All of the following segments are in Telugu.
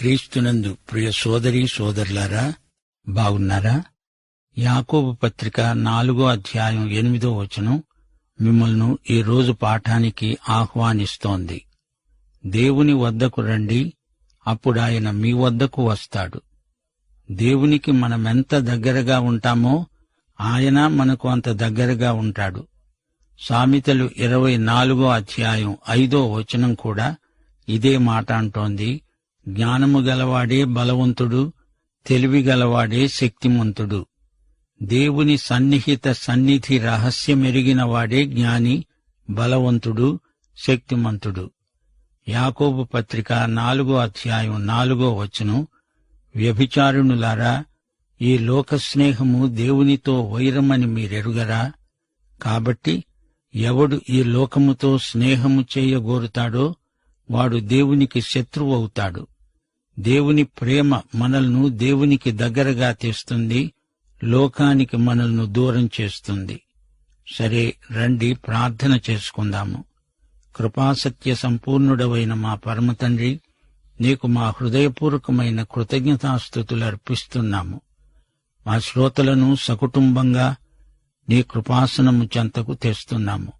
క్రీస్తునందు ప్రియ సోదరి సోదరులారా బాగున్నారా? యాకోబు పత్రిక నాలుగో అధ్యాయం ఎనిమిదో వచనం మిమ్మల్ని ఈ రోజు పాఠానికి ఆహ్వానిస్తోంది. దేవుని వద్దకు రండి అప్పుడు ఆయన మీ వద్దకు వస్తాడు. దేవునికి మనమెంత దగ్గరగా ఉంటామో ఆయన మనకు అంత దగ్గరగా ఉంటాడు. సామెతలు ఇరవై నాలుగో అధ్యాయం ఐదో వచనం కూడా ఇదే మాట అంటోంది. జ్ఞానము గలవాడే బలవంతుడు తెలివి గలవాడే శక్తిమంతుడు. దేవుని సన్నిహిత సన్నిధి రహస్యమెరిగిన వాడే జ్ఞాని బలవంతుడు శక్తిమంతుడు. యాకోబు పత్రిక నాలుగో అధ్యాయం నాలుగో వచనం. వ్యభిచారుణులారా ఈ లోక స్నేహము దేవునితో వైరమని మీరెరుగరా? కాబట్టి ఎవడు ఈ లోకముతో స్నేహము చేయగోరుతాడో వాడు దేవునికి శత్రువు అవుతాడు. దేవుని ప్రేమ మనల్ను దేవునికి దగ్గరగా తెస్తుంది. లోకానికి మనల్ని దూరం చేస్తుంది. సరే రండి ప్రార్థన చేసుకుందాము. కృపాసత్య సంపూర్ణుడవైన మా పరమతండ్రి నీకు మా హృదయపూర్వకమైన కృతజ్ఞతాస్థుతులు అర్పిస్తున్నాము. మా శ్రోతలను సకుటుంబంగా నీ కృపాసనము చెంతకు తెస్తున్నాము.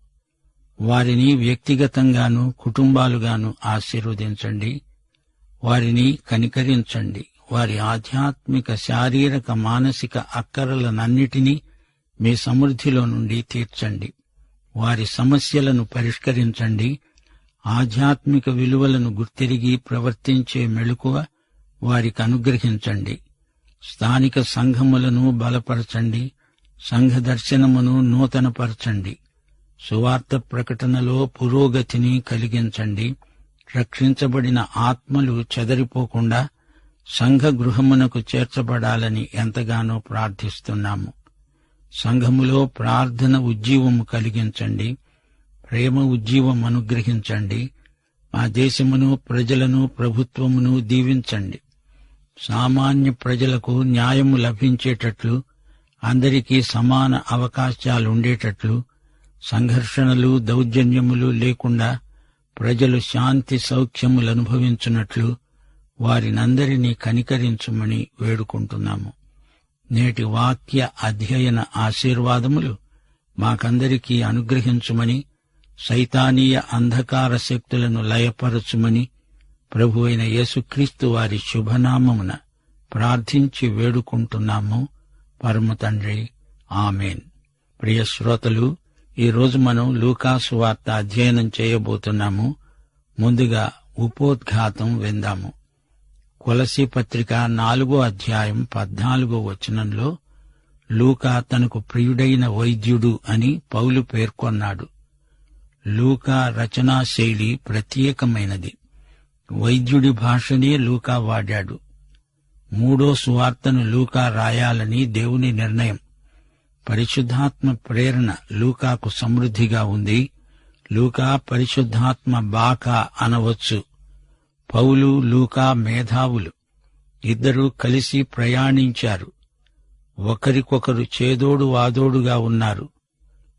వారిని వ్యక్తిగతంగాను కుటుంబాలుగాను ఆశీర్వదించండి. వారిని కనికరించండి. వారి ఆధ్యాత్మిక శారీరక మానసిక అక్కరలనన్నిటినీ మీ సమృద్ధిలో నుండి తీర్చండి. వారి సమస్యలను పరిష్కరించండి. ఆధ్యాత్మిక విలువలను గుర్తిరిగి ప్రవర్తించే మెళుకువ వారికి అనుగ్రహించండి. స్థానిక సంఘములను బలపరచండి. సంఘ దర్శనమును నూతనపరచండి. సువార్త ప్రకటనలో పురోగతిని కలిగించండి. రక్షించబడిన ఆత్మలు చెదరిపోకుండా సంఘ గృహమునకు చేర్చబడాలని ఎంతగానో ప్రార్థిస్తున్నాము. సంఘములో ప్రార్థన ఉజ్జీవము కలిగించండి. ప్రేమ ఉజ్జీవం అనుగ్రహించండి. మా దేశమును ప్రజలను ప్రభుత్వమును దీవించండి. సామాన్య ప్రజలకు న్యాయము లభించేటట్లు అందరికీ సమాన అవకాశాలుండేటట్లు సంఘర్షణలు దౌర్జన్యములు లేకుండా ప్రజలు శాంతి సౌఖ్యములు అనుభవించున్నట్లు వారినందరినీ కనికరించుమని వేడుకుంటున్నాము. నేటి వాక్య అధ్యయన ఆశీర్వాదములు మాకందరికీ అనుగ్రహించుమని సైతానీయ అంధకార శక్తులను లయపరచుమని ప్రభు అయిన యేసుక్రీస్తు వారి శుభనామమున ప్రార్థించి వేడుకుంటున్నాము. పరమ తండ్రి ఆమెన్. ప్రియ శ్రోతలు ఈ రోజు మనం లూకాసు వార్త అధ్యయనం చేయబోతున్నాము. ముందుగా ఉపోద్ఘాతం విందాము. కొలసి పత్రిక నాలుగో అధ్యాయం పద్నాలుగో వచనంలో లూకా తనకు ప్రియుడైన వైద్యుడు అని పౌలు పేర్కొన్నాడు. లూకా రచనా శైలి ప్రత్యేకమైనది. వైద్యుడి భాషనే లూకా వాడాడు. మూడో సువార్తను లూకా రాయాలని దేవుని నిర్ణయం. పరిశుద్ధాత్మ ప్రేరణ లూకాకు సమృద్ధిగా ఉంది. లూకా పరిశుద్ధాత్మ బాక అనవచ్చు. పౌలు లూకా మేధావులు ఇద్దరూ కలిసి ప్రయాణించారు. ఒకరికొకరు చేదోడు వాదోడుగా ఉన్నారు.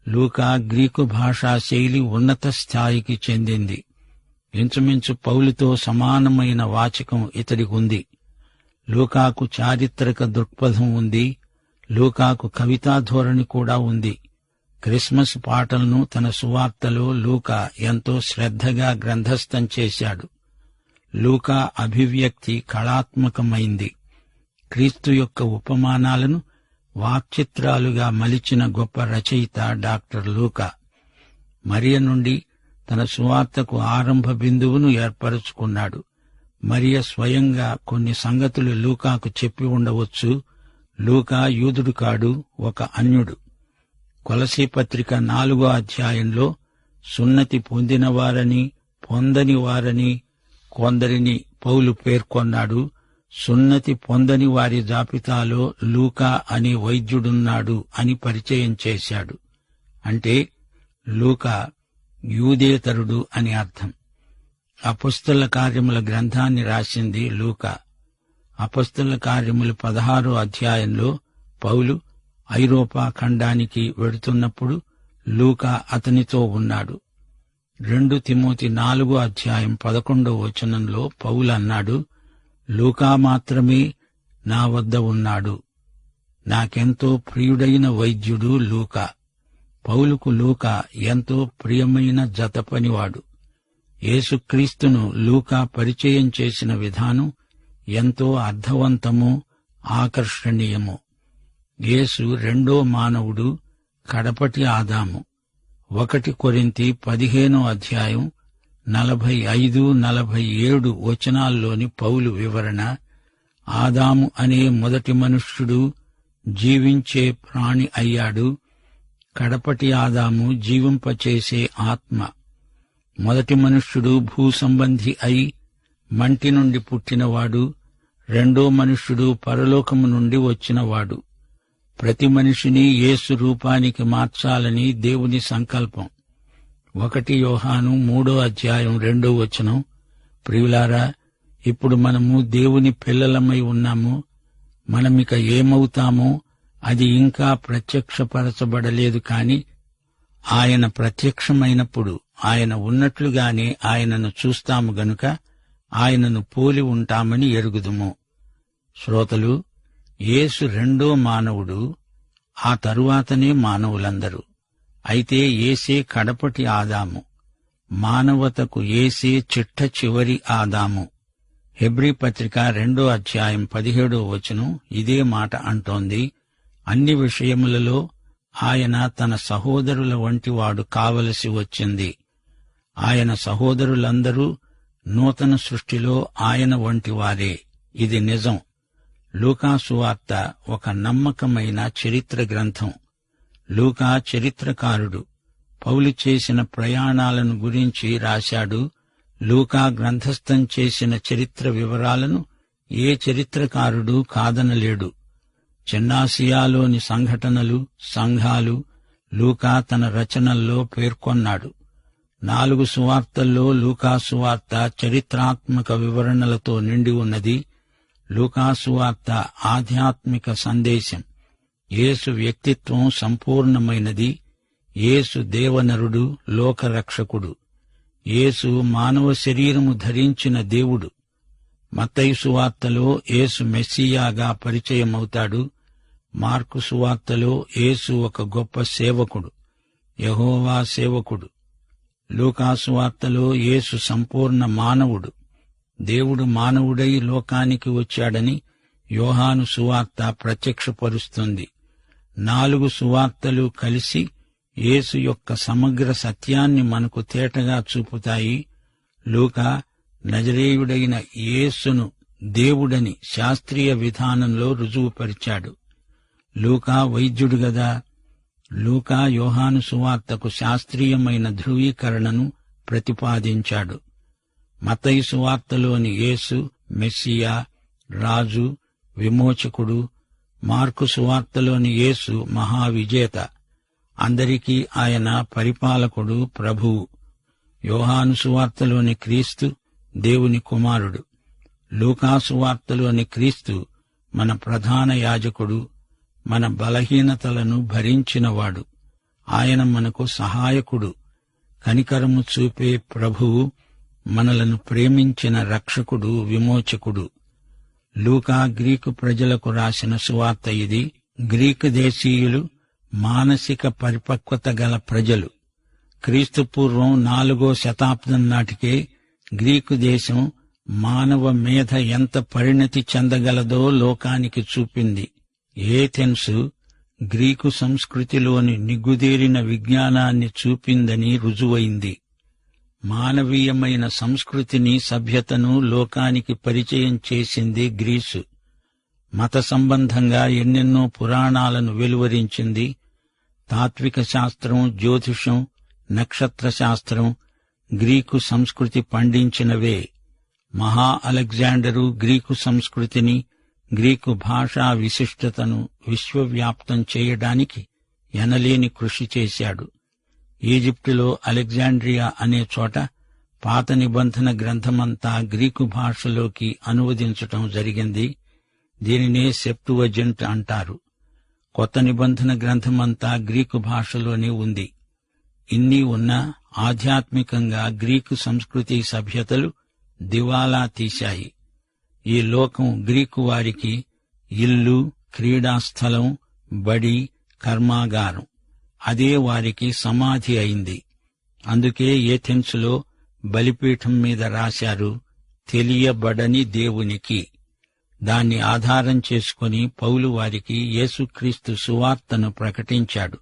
లూకా గ్రీకు భాషా శైలి ఉన్నత స్థాయికి చెందింది. ఇంచుమించు పౌలుతో సమానమైన వాచకం ఇతడికుంది లూకాకు చారిత్రక దృక్పథం ఉంది. లూకాకు కవితా ధోరణి కూడా ఉంది. క్రిస్మస్ పాటలను తన సువార్తలో లూకా ఎంతో శ్రద్ధగా గ్రంథస్థం చేశాడు. లూకా అభివ్యక్తి కళాత్మకమైంది. క్రీస్తు యొక్క ఉపమానాలను వాక్చిత్రాలుగా మలిచిన గొప్ప రచయిత డాక్టర్ లూకా. మరియ నుండి తన సువార్తకు ఆరంభ బిందువును ఏర్పరచుకున్నాడు. మరియ స్వయంగా కొన్ని సంగతులు లూకాకు చెప్పి ఉండవచ్చు. లూకా యూదుడు కాడు ఒక అన్యుడు. కొలసీ పత్రిక నాలుగో అధ్యాయంలో సున్నతి పొందినవారని పొందని వారని కొందరిని పౌలు పేర్కొన్నాడు. సున్నతి పొందని వారి జాబితాలో లూకా అనే వైద్యుడున్నాడు అని పరిచయం చేశాడు. అంటే లూకా యూదేతరుడు అని అర్థం. అపుస్తల కార్యముల గ్రంథాన్ని రాసింది లూకా. అపస్తుల కార్యములు పదహారో అధ్యాయంలో పౌలు ఐరోపా ఖండానికి వెడుతున్నప్పుడు లూకా అతనితో ఉన్నాడు. రెండు తిమోతి నాలుగో అధ్యాయం పదకొండో వచనంలో పౌలు అన్నాడు లూకా మాత్రమే నా వద్ద ఉన్నాడు. నాకెంతో ప్రియుడైన వైద్యుడు లూకా. పౌలుకు లూకా ఎంతో ప్రియమైన జతపనివాడు యేసుక్రీస్తును లూకా పరిచయం చేసిన విధానం ఎంతో అర్థవంతము ఆకర్షణీయము. యేసు రెండో మానవుడు కడపటి ఆదాము. ఒకటి కొరింతి పదిహేనో అధ్యాయం నలభై ఐదు నలభై ఏడు వచనాల్లోని పౌలు వివరణ ఆదాము అనే మొదటి మనుష్యుడు జీవించే ప్రాణి అయ్యాడు కడపటి ఆదాము జీవింపచేసే ఆత్మ. మొదటి మనుష్యుడు భూసంబంధి అయి మంటి నుండి పుట్టినవాడు రెండో మనుష్యుడు పరలోకము నుండి వచ్చినవాడు. ప్రతి మనిషిని యేసు రూపానికి మార్చాలని దేవుని సంకల్పం. ఒకటి యోహాను మూడో అధ్యాయం రెండో వచనం. ప్రియులారా ఇప్పుడు మనము దేవుని పిల్లలమై ఉన్నాము. మనమిక ఏమవుతామో అది ఇంకా ప్రత్యక్షపరచబడలేదు కాని ఆయన ప్రత్యక్షమైనప్పుడు ఆయన ఉన్నట్లుగానే ఆయనను చూస్తాము గనుక ఆయనను పోలి ఉంటామని ఎరుగుదుము. శ్రోతలు యేసు రెండో మానవుడు ఆ తరువాతనే మానవులందరూ. అయితే ఏసే కడపటి ఆదాము మానవతకు ఏసే చిట్ట చివరి ఆదాము. హెబ్రీ పత్రిక రెండో అధ్యాయం పదిహేడో వచనం ఇదే మాట అంటోంది. అన్ని విషయములలో ఆయన తన సహోదరుల వంటివాడు కావలసి వచ్చింది. ఆయన సహోదరులందరూ నూతన సృష్టిలో ఆయన వంటి వారే. ఇది నిజం. లూకాసువార్త ఒక నమ్మకమైన చరిత్ర గ్రంథం. లూకా చరిత్రకారుడు. పౌలు చేసిన ప్రయాణాలను గురించి రాశాడు. లూకా గ్రంథస్థం చేసిన చరిత్ర వివరాలను ఏ చరిత్రకారుడు కాదనలేడు. చిన్నాసియాలోని సంఘటనలు సంఘాలు లూకా తన రచనల్లో పేర్కొన్నాడు. నాలుగు సువార్తల్లో లూకాసువార్త చరిత్రాత్మక వివరణలతో నిండి ఉన్నది లూకాసువార్త ఆధ్యాత్మిక సందేశం. యేసు వ్యక్తిత్వం సంపూర్ణమైనది. యేసు దేవనరుడు లోకరక్షకుడు. యేసు మానవ శరీరము ధరించిన దేవుడు. మత్తయి సువార్తలో యేసు మెస్సియాగా పరిచయమవుతాడు. మార్కు సువార్తలో యేసు ఒక గొప్ప సేవకుడు. యహోవా సేవకుడు. లూకాసు వార్తలో యేసు సంపూర్ణ మానవుడు. దేవుడు మానవుడై లోకానికి వచ్చాడని యోహాను సువార్త ప్రత్యక్షపరుస్తుంది. నాలుగు సువార్తలు కలిసి యేసు యొక్క సమగ్ర సత్యాన్ని మనకు తేటగా చూపుతాయి. లూకా నజరేయుడైన యేసును దేవుడని శాస్త్రీయ విధానంలో రుజువుపరిచాడు. లూకా వైద్యుడు గదా లూకా యోహాను సువార్తకు శాస్త్రీయమైన ధృవీకరణను ప్రతిపాదించాడు. మతయి సువార్తలోని యేసు మెస్సియా రాజు విమోచకుడు మార్కు సువార్తలోని యేసు మహావిజేత. అందరికీ ఆయన పరిపాలకుడు ప్రభువు. యోహాను సువార్తలోని క్రీస్తు దేవుని కుమారుడు. లూకాసు వార్తలోని క్రీస్తు మన ప్రధాన యాజకుడు మన బలహీనతలను భరించినవాడు. ఆయన మనకు సహాయకుడు. కనికరము చూపే ప్రభువు మనలను ప్రేమించిన రక్షకుడు విమోచకుడు. లూకా గ్రీకు ప్రజలకు రాసిన సువార్త ఇది. గ్రీకు దేశీయులు మానసిక పరిపక్వత గల ప్రజలు. క్రీస్తుపూర్వం నాలుగో శతాబ్దం నాటికే గ్రీకు దేశం మానవ మేధ ఎంత పరిణతి చెందగలదో లోకానికి చూపింది. ఏథెన్సు గ్రీకు సంస్కృతిలోని నిగ్గుదేరిన విజ్ఞానాన్ని చూపిందని రుజువైంది. మానవీయమైన సంస్కృతిని సభ్యతను లోకానికి పరిచయం చేసింది గ్రీసు. మత సంబంధంగా ఎన్నెన్నో పురాణాలను వెలువరించింది. తాత్విక శాస్త్రం జ్యోతిషం నక్షత్ర శాస్త్రం గ్రీకు సంస్కృతి పండించినవే. మహా అలెగ్జాండరు గ్రీకు సంస్కృతిని గ్రీకు భాషా విశిష్టతను విశ్వవ్యాప్తం చేయడానికి ఎనలేని కృషి చేశాడు. ఈజిప్టులో అలెగ్జాండ్రియా అనే చోట పాత నిబంధన గ్రంథమంతా గ్రీకు భాషలోకి అనువదించటం జరిగింది. దీనినే సెప్టువజెంట్ అంటారు. కొత్త నిబంధన గ్రంథమంతా గ్రీకు భాషలోనే ఉంది. ఇన్ని ఉన్నా ఆధ్యాత్మికంగా గ్రీకు సంస్కృతి సభ్యతలు దివాలా తీశాయి. ఈ లోకం గ్రీకు వారికి ఇల్లు క్రీడాస్థలం బడి కర్మాగారం. అదే వారికి సమాధి అయింది. అందుకే ఏథెన్సులో బలిపీఠం మీద రాశారు తెలియబడని దేవునికి. దాన్ని ఆధారం చేసుకుని పౌలు వారికి యేసుక్రీస్తు సువార్తను ప్రకటించాడు.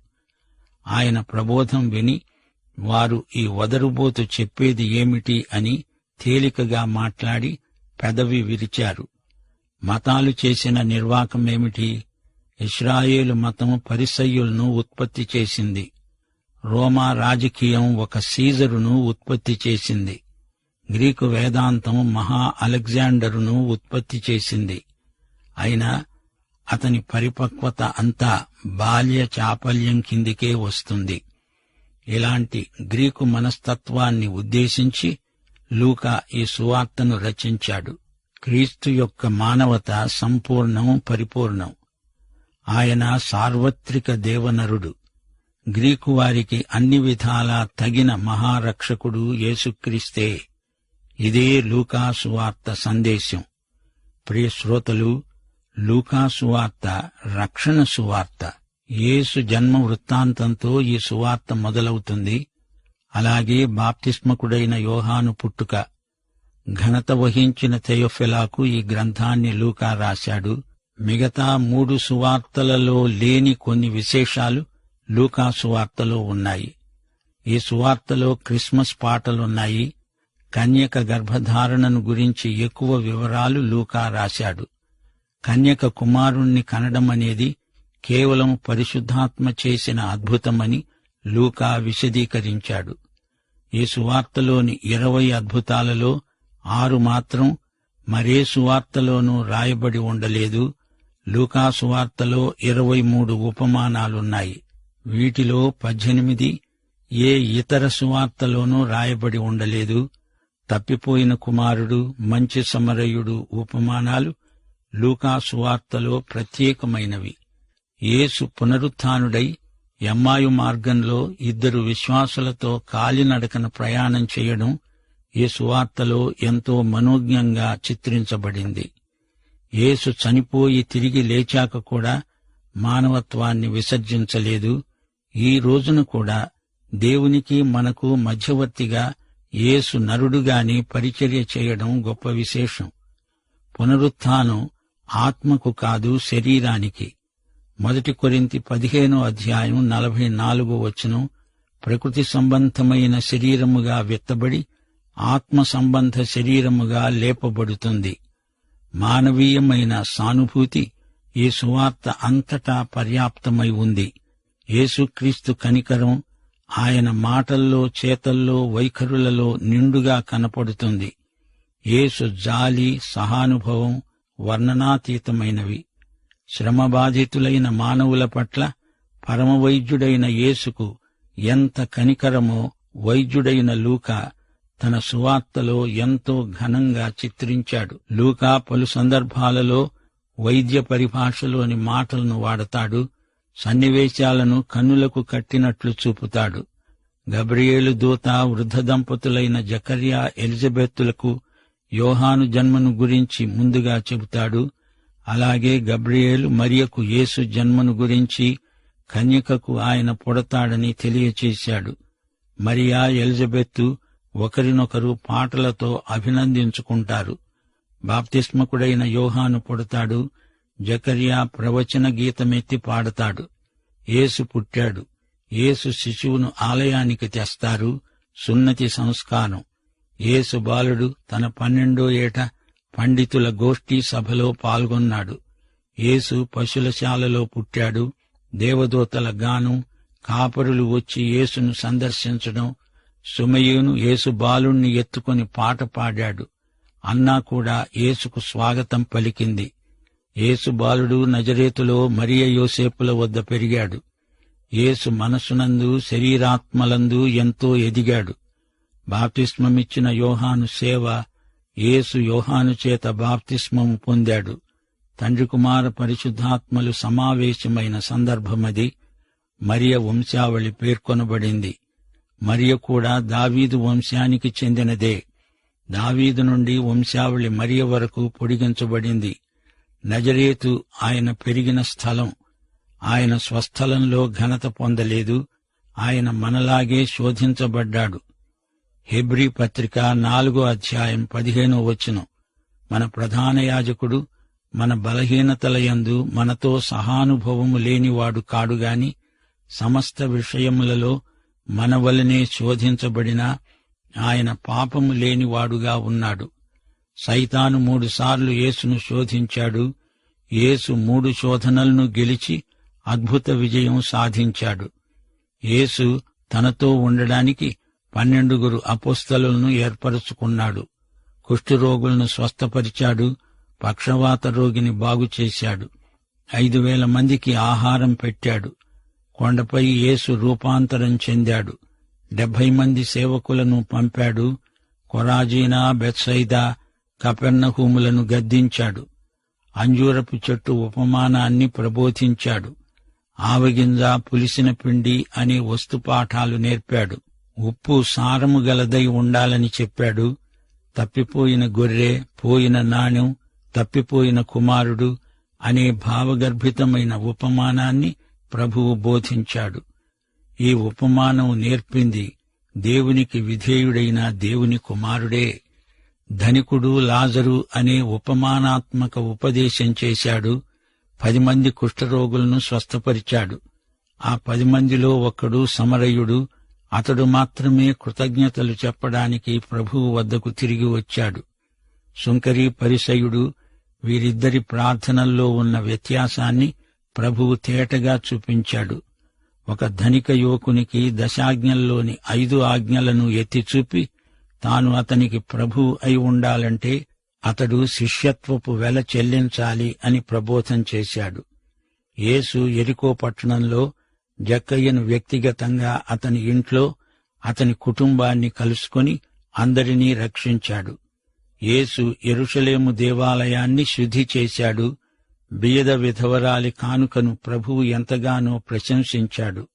ఆయన ప్రబోధం విని వారు ఈ వదరుబోతు చెప్పేది ఏమిటి అని తేలికగా మాట్లాడి పెదవి విరిచారు. మతాలు చేసిన నిర్వాకమేమిటి ఇస్రాయేలు మతం పరిసయ్యులను ఉత్పత్తి చేసింది. రోమా రాజకీయం ఒక సీజరును ఉత్పత్తి చేసింది. గ్రీకు వేదాంతం మహా అలెగ్జాండరును ఉత్పత్తి చేసింది. అయినా అతని పరిపక్వత అంతా బాల్య చాపల్యం కిందికే వస్తుంది. ఇలాంటి గ్రీకు మనస్తత్వాన్ని ఉద్దేశించి లూకా ఈ సువార్తను రచించాడు. క్రీస్తు యొక్క మానవత సంపూర్ణం పరిపూర్ణం. ఆయన సార్వత్రిక దేవనరుడు. గ్రీకు వారికి అన్ని విధాలా తగిన మహారక్షకుడు యేసుక్రీస్తే. ఇదే లూకా సువార్త సందేశం. ప్రియ శ్రోతలు లూకా సువార్త రక్షణ సువార్త. యేసు జన్మ వృత్తాంతంతో ఈ సువార్త మొదలవుతుంది. అలాగే బాప్తిస్మకుడైన యోహాను పుట్టుక. ఘనత వహించిన థెయోఫెలాకు ఈ గ్రంథాన్ని లూకా రాశాడు. మిగతా మూడు సువార్తలలో లేని కొన్ని విశేషాలు లూకా సువార్తలో ఉన్నాయి. ఈ సువార్తలో క్రిస్మస్ పాటలున్నాయి. కన్యక గర్భధారణను గురించి ఎక్కువ వివరాలు లూకా రాశాడు. కన్యక కుమారుణ్ణి కనడం అనేది కేవలం పరిశుద్ధాత్మ చేసిన అద్భుతమని లూకా విశదీకరించాడు. ఈ సువార్తలోని ఇరవై అద్భుతాలలో ఆరు మాత్రం మరే సువార్తలోనూ రాయబడి ఉండలేదు. లూకా సువార్తలో ఇరవై మూడు ఉపమానాలున్నాయి. వీటిలో పద్దెనిమిది ఏ ఇతర సువార్తలోనూ రాయబడి ఉండలేదు. తప్పిపోయిన కుమారుడు మంచి సమరయుడు ఉపమానాలు లూకా సువార్తలో ప్రత్యేకమైనవి. యేసు పునరుత్డై ఎమ్మాయు మార్గంలో ఇద్దరు విశ్వాసులతో కాలినడకన ప్రయాణం చేయడం ఈ సువార్తలో ఎంతో మనోజ్ఞంగా చిత్రించబడింది. యేసు చనిపోయి తిరిగి లేచాక కూడా మానవత్వాన్ని విసర్జించలేదు. ఈ రోజున కూడా దేవునికి మనకు మధ్యవర్తిగా యేసు నరుడుగాని పరిచర్య చేయడం గొప్ప విశేషం. పునరుత్థానం ఆత్మకు కాదు శరీరానికి. మొదటి కొరింతి పదిహేనో అధ్యాయం నలభై నాలుగో వచనం. ప్రకృతి సంబంధమైన శరీరముగా విత్తబడి ఆత్మ సంబంధ శరీరముగా లేపబడుతుంది. మానవీయమైన సానుభూతి ఈ సువార్త అంతటా పర్యాప్తమై ఉంది. యేసుక్రీస్తు కనికరం ఆయన మాటల్లో చేతల్లో వైఖరులలో నిండుగా కనపడుతుంది. యేసు జాలి సహానుభవం వర్ణనాతీతమైనవి. శ్రమబాధితులైన మానవుల పట్ల పరమవైద్యుడైన యేసుకు ఎంత కనికరమో వైద్యుడైన లూకా తన సువార్తలో ఎంతో ఘనంగా చిత్రించాడు. లూకా పలు సందర్భాలలో వైద్య పరిభాషలోని మాటలను వాడతాడు సన్నివేశాలను కన్నులకు కట్టినట్లు చూపుతాడు. గబ్రియేలు దూత వృద్ధ దంపతులైన జకర్యా ఎలిజబెత్తులకు యోహాను జన్మను గురించి ముందుగా చెబుతాడు. అలాగే గబ్రియేలు మరియకు యేసు జన్మను గురించి కన్యకకు ఆయన పుడతాడని తెలియచేశాడు. మరియా ఎలిజబెత్తు ఒకరినొకరు పాటలతో అభినందించుకుంటారు. బాప్తిస్మకుడైన యోహాను పుడతాడు జకర్యా ప్రవచన గీతమెత్తి పాడతాడు. యేసు పుట్టాడు. యేసు శిశువును ఆలయానికి తెస్తారు. సున్నతి సంస్కారం. యేసు బాలుడు తన పన్నెండో ఏట పండితుల గోష్ఠి సభలో పాల్గొన్నాడు. యేసు పశులశాలలో పుట్టాడు. దేవదూతల గాను కాపరులు వచ్చి యేసును సందర్శించడం సుమయును యేసు బాలుణ్ణి ఎత్తుకొని పాట పాడాడు. అన్నా కూడా యేసుకు స్వాగతం పలికింది. యేసు బాలుడు నజరేతులో మరియ యోసేపుల వద్ద పెరిగాడు. యేసు మనసునందు శరీరాత్మలందు ఎంతో ఎదిగాడు. బాప్తిస్మమిచ్చిన యోహాను సేవ యేసు యోహాను చేత బాప్తిస్మము పొందాడు. తండ్రి కుమార పరిశుద్ధాత్మలు సమావేశమైన సందర్భమది. మరియ వంశావళి పేర్కొనబడింది. మరియ కూడా దావీదు వంశానికి చెందినదే. దావీదు నుండి వంశావళి మరియ వరకు పొడిగించబడింది. నజరేతు ఆయన పెరిగిన స్థలం. ఆయన స్వస్థలంలో ఘనత పొందలేదు. ఆయన మనలాగే శోధించబడ్డాడు. హెబ్రీ పత్రిక నాలుగో అధ్యాయం పదిహేనో వచనం. మన ప్రధాన యాజకుడు మన బలహీనతల యందు మనతో సహానుభవము లేనివాడు కాడుగాని సమస్త విషయములలో మన వలనే శోధించబడిన ఆయన పాపము లేనివాడుగా ఉన్నాడు. సైతాను మూడుసార్లు యేసును శోధించాడు. యేసు మూడు శోధనలను గెలిచి అద్భుత విజయం సాధించాడు. యేసు తనతో ఉండడానికి పన్నెండుగురు అపోస్తలను ఏర్పరచుకున్నాడు. కుష్ఠరోగులను స్వస్థపరిచాడు. పక్షవాత రోగిని బాగుచేశాడు ఐదు వేల మందికి ఆహారం పెట్టాడు. కొండపై యేసు రూపాంతరం చెందాడు. డెబ్బై మంది సేవకులను పంపాడు. కొరాజీనా బెత్సైదా కపెన్నహూములను గద్దించాడు. అంజూరపు చెట్టు ఉపమానాన్ని ప్రబోధించాడు. ఆవగింజ పులిసిన పిండి అనే వస్తుపాఠాలు నేర్పాడు. ఉప్పు సారము గలదై ఉండాలని చెప్పాడు. తప్పిపోయిన గొర్రె పోయిన నాణ్యం తప్పిపోయిన కుమారుడు అనే భావగర్భితమైన ఉపమానాన్ని ప్రభువు బోధించాడు. ఈ ఉపమానం నేర్పింది దేవునికి విధేయుడైన దేవుని కుమారుడే. ధనికుడు లాజరు అనే ఉపమానాత్మక ఉపదేశం చేశాడు. పది మంది కుష్ఠరోగులను స్వస్థపరిచాడు. ఆ పది మందిలో ఒకడు సమరయుడు అతడు మాత్రమే కృతజ్ఞతలు చెప్పడానికి ప్రభువు వద్దకు తిరిగి వచ్చాడు. సుంకరి పరిసయుడు వీరిద్దరి ప్రార్థనల్లో ఉన్న వ్యత్యాసాన్ని ప్రభువు తేటగా చూపించాడు. ఒక ధనిక యువకునికి దశాజ్ఞల్లోని ఐదు ఆజ్ఞలను ఎత్తి చూపి తాను అతనికి ప్రభువు అయి ఉండాలంటే అతడు శిష్యత్వపు వెల చెల్లించాలి అని ప్రబోధం చేశాడు. యేసు ఎరికో పట్టణంలో జక్కయ్యను వ్యక్తిగతంగా అతని ఇంట్లో అతని కుటుంబాన్ని కలుసుకొని అందరినీ రక్షించాడు. యేసు ఎరుషలేము దేవాలయాన్ని శుద్ధి చేశాడు. బియద విధవరాలి కానుకను ప్రభువు ఎంతగానో ప్రశంసించాడు.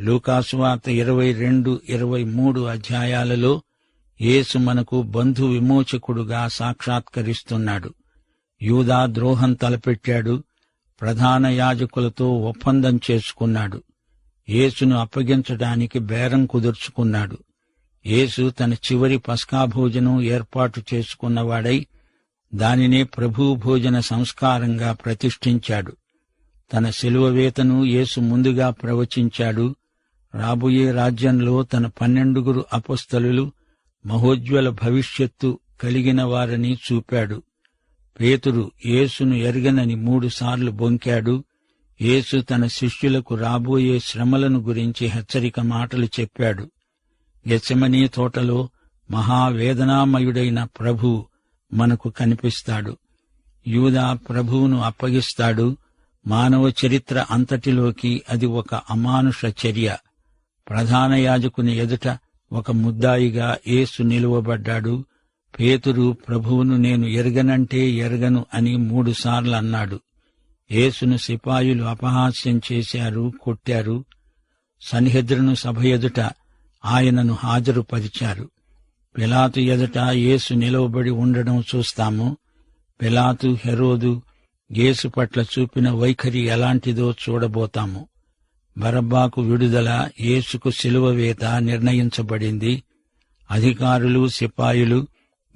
లూకాసువార్త ఇరవై రెండు ఇరవై మూడు అధ్యాయాలలో యేసు మనకు బంధు విమోచకుడుగా సాక్షాత్కరిస్తున్నాడు. యూదా ద్రోహం తలపెట్టాడు. ప్రధాన యాజకులతో ఒప్పందం చేసుకున్నాడు. యేసును అప్పగించడానికి బేరం కుదుర్చుకున్నాడు. యేసు తన చివరి పస్కాభోజనం ఏర్పాటు చేసుకున్నవాడై దానినే ప్రభు భోజన సంస్కారంగా ప్రతిష్ఠించాడు. తన శిలువవేతను యేసు ముందుగా ప్రవచించాడు. రాబోయే రాజ్యంలో తన పన్నెండుగురు అపస్థలులు మహోజ్వల భవిష్యత్తు కలిగిన వారని చూపాడు. పేతురు యేసును ఎరగనని మూడుసార్లు బొంకాడు. యేసు తన శిష్యులకు రాబోయే శ్రమలను గురించి హెచ్చరిక మాటలు చెప్పాడు. గెచ్చమనీ తోటలో మహావేదనామయుడైన ప్రభు మనకు కనిపిస్తాడు. యూదా ప్రభువును అప్పగిస్తాడు. మానవ చరిత్ర అంతటిలోకి అది ఒక అమానుష చర్య. ప్రధాన యాజకుని ఎదుట ఒక ముద్దాయిగా యేసు నిలువబడ్డాడు. పేతురు ప్రభువును నేను ఎరగనంటే ఎరగను అని మూడుసార్లు అన్నాడు. యేసును సిపాయులు అపహాస్యం చేశారు కొట్టారు. సన్హెద్రును సభ ఎదుట ఆయనను హాజరుపరిచారు. పిలాతు ఎదుట యేసు నిలవబడి ఉండడం చూస్తాము. పిలాతు హెరోదు యేసు పట్ల చూపిన వైఖరి ఎలాంటిదో చూడబోతాము. బరబ్బాకు విడుదల యేసుకు శిలువ వేత నిర్ణయించబడింది. అధికారులు సిపాయులు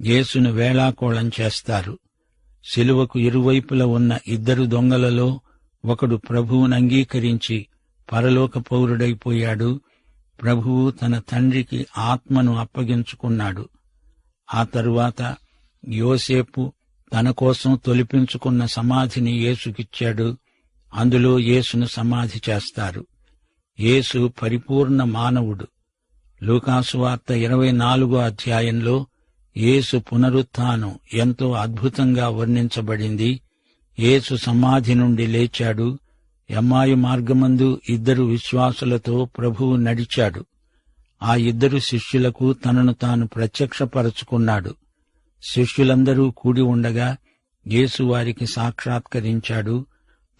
యేసును వేళాకోళం చేస్తారు. శిలువకు ఇరువైపులా ఉన్న ఇద్దరు దొంగలలో ఒకడు ప్రభువును అంగీకరించి పరలోక పౌరుడైపోయాడు. ప్రభువు తన తండ్రికి ఆత్మను అప్పగించుకున్నాడు. ఆ తరువాత యోసేపు తన కోసం తొలిపించుకున్న సమాధిని యేసుకిచ్చాడు. అందులో యేసును సమాధి చేస్తారు. యేసు పరిపూర్ణ మానవుడు. లూకాసువార్త ఇరవై నాలుగో అధ్యాయంలో యేసు పునరుత్థానం ఎంతో అద్భుతంగా వర్ణించబడింది. యేసు సమాధి నుండి లేచాడు. ఎమ్మాయి మార్గమందు ఇద్దరు విశ్వాసులతో ప్రభువు నడిచాడు. ఆ ఇద్దరు శిష్యులకు తనను తాను ప్రత్యక్షపరచుకున్నాడు. శిష్యులందరూ కూడి ఉండగా యేసు వారికి సాక్షాత్కరించాడు.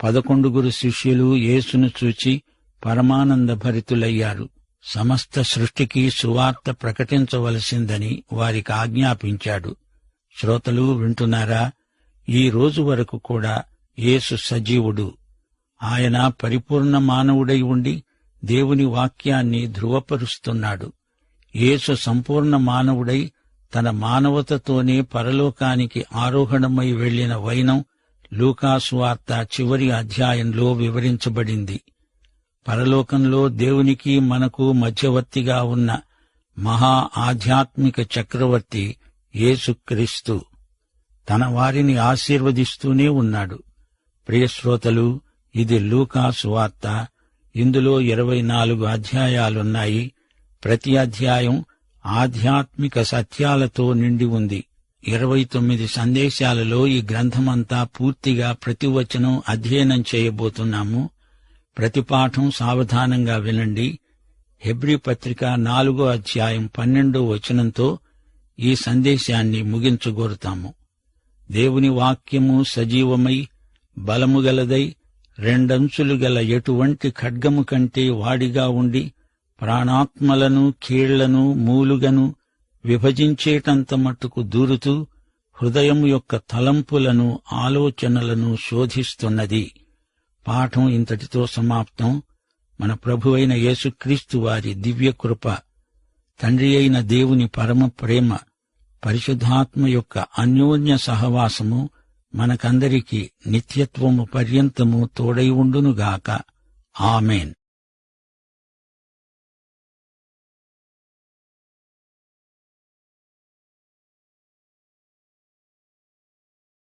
పదకొండుగురు శిష్యులు యేసును చూచి పరమానంద భరితులయ్యారు సమస్త సృష్టికి సువార్త ప్రకటించవలసిందని వారికి ఆజ్ఞాపించాడు. శ్రోతలు వింటున్నారా? ఈ రోజు వరకు కూడా యేసు సజీవుడు. ఆయన పరిపూర్ణ మానవుడై ఉండి దేవుని వాక్యాన్ని ధృవపరుస్తున్నాడు. యేసు సంపూర్ణ మానవుడై తన మానవతతోనే పరలోకానికి ఆరోహణమై వెళ్ళిన వైనం లూకాసు వార్త చివరి అధ్యాయంలో వివరించబడింది. పరలోకంలో దేవునికి మనకు మధ్యవర్తిగా ఉన్న మహా ఆధ్యాత్మిక చక్రవర్తి యేసుక్రీస్తు తన వారిని ఆశీర్వదిస్తూనే ఉన్నాడు. ప్రియశ్రోతలు ఇది లూకాసు వార్త. ఇందులో ఇరవై నాలుగు అధ్యాయాలున్నాయి. ప్రతి అధ్యాయం ఆధ్యాత్మిక సత్యాలతో నిండి ఉంది. ఇరవై తొమ్మిది సందేశాలలో ఈ గ్రంథమంతా పూర్తిగా ప్రతివచనం అధ్యయనం చేయబోతున్నాము. ప్రతి పాఠం సావధానంగా వినండి. హెబ్రి పత్రిక నాలుగో అధ్యాయం పన్నెండో వచనంతో ఈ సందేశాన్ని ముగించగోరుతాము దేవుని వాక్యము సజీవమై బలము గలదై రెండంచులు గల ఎటువంటి ఖడ్గము కంటే వాడిగా ఉండి ప్రాణాత్మలను కీళ్ళను మూలుగను విభజించేటంత మట్టుకు దూరుతూ హృదయం యొక్క తలంపులను ఆలోచనలను శోధిస్తున్నది. పాఠం ఇంతటితో సమాప్తం. మన ప్రభువైన యేసుక్రీస్తు వారి దివ్య కృప తండ్రి అయిన దేవుని పరమ ప్రేమ పరిశుద్ధాత్మ యొక్క అన్యోన్య సహవాసము మనకందరికీ నిత్యత్వము పర్యంతము తోడై ఉండునుగాక. ఆమెన్.